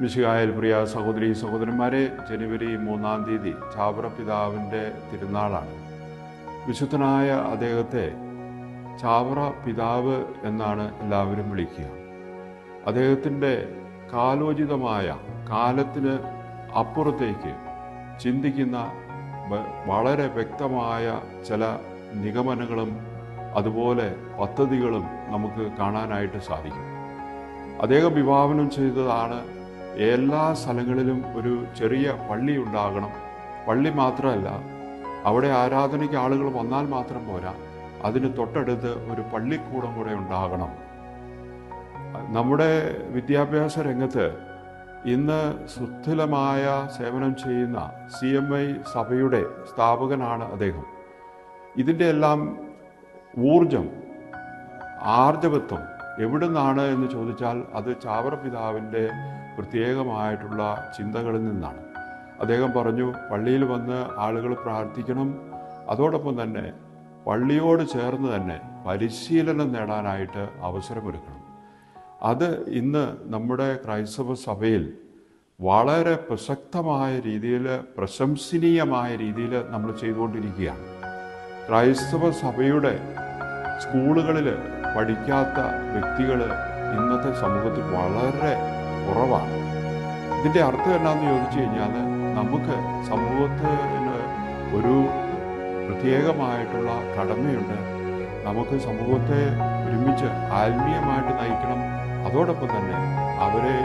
മിശിഹായൽ പ്രിയ സഹോദരി സഹോദരന്മാരെ ജനുവരി മൂന്നാം തീയതി ചാവറ പിതാവിന്റെ തിരുനാളാണ്. വിശുദ്ധനായ അദ്ദേഹത്തെ ചാവറ പിതാവ് എന്നാണ് എല്ലാവരും വിളിക്കുക. അദ്ദേഹത്തിന്റെ കാലോചിതമായ കാലത്തിന് അപ്പുറത്തേക്ക് ചിന്തിക്കുന്ന വളരെ വ്യക്തമായ ചില നിഗമനങ്ങളും അതുപോലെ പദ്ധതികളും നമുക്ക് കാണാനായിട്ട് സാധിക്കും. അദ്ദേഹം വിഭാവനം ചെയ്തതാണ് എല്ലാ സ്ഥലങ്ങളിലും ഒരു ചെറിയ പള്ളി ഉണ്ടാകണം. പള്ളി മാത്രമല്ല അവിടെ ആരാധനയ്ക്ക് ആളുകൾ വന്നാൽ മാത്രം പോരാ. അതിന് തൊട്ടടുത്ത് ഒരു പള്ളിക്കൂടം കൂടെ ഉണ്ടാകണം. നമ്മുടെ വിദ്യാഭ്യാസ രംഗത്ത് ഇന്ന് സുസ്ഥിരമായ സേവനം ചെയ്യുന്ന സി എം ഐ സഭയുടെ സ്ഥാപകനാണ് അദ്ദേഹം. ഇതിന്റെ എല്ലാം ഊർജം ആർജവത്വം എവിടുന്നാണ് എന്ന് ചോദിച്ചാൽ അത് ചാവർ പിതാവിന്റെ പ്രത്യേകമായിട്ടുള്ള ചിന്തകളിൽ നിന്നാണ്. അദ്ദേഹം പറഞ്ഞു പള്ളിയിൽ വന്ന് ആളുകൾ പ്രാർത്ഥിക്കണം. അതോടൊപ്പം തന്നെ പള്ളിയോട് ചേർന്ന് തന്നെ പരിശീലനം നേടാനായിട്ട് അവസരമൊരുക്കണം. അത് ഇന്ന് നമ്മുടെ ക്രൈസ്തവ സഭയിൽ വളരെ പ്രസക്തമായ രീതിയിൽ പ്രശംസനീയമായ രീതിയിൽ നമ്മൾ ചെയ്തുകൊണ്ടിരിക്കുകയാണ്. ക്രൈസ്തവ സഭയുടെ സ്കൂളുകളിൽ പഠിക്കാത്ത വ്യക്തികൾ ഇന്നത്തെ സമൂഹത്തിൽ വളരെ കുറവാണ്. ഇതിന്റെ അർത്ഥം എന്നാന്ന് ചോദിച്ചു കഴിഞ്ഞാൽ നമുക്ക് സമൂഹത്തിന് ഒരു പ്രത്യേകമായിട്ടുള്ള കടമയുണ്ട്. നമുക്ക് സമൂഹത്തെ ഒരുമിച്ച് ആത്മീയമായിട്ട് നയിക്കണം. അതോടൊപ്പം തന്നെ അവരെ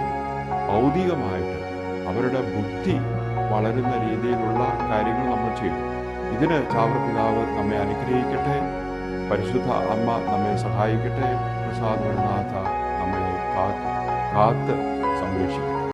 ഭൗതികമായിട്ട് അവരുടെ ബുദ്ധി വളരുന്ന രീതിയിലുള്ള കാര്യങ്ങൾ നമ്മൾ ചെയ്യണം. ഇതിന് ചാവർ പിതാവ് നമ്മെ അനുഗ്രഹിക്കട്ടെ. പരിശുദ്ധ അമ്മ നമ്മെ സഹായിക്കട്ടെ. പ്രസാദനാഥ നമ്മെ കാത്ത് കാത്ത് സംരക്ഷിക്കട്ടെ.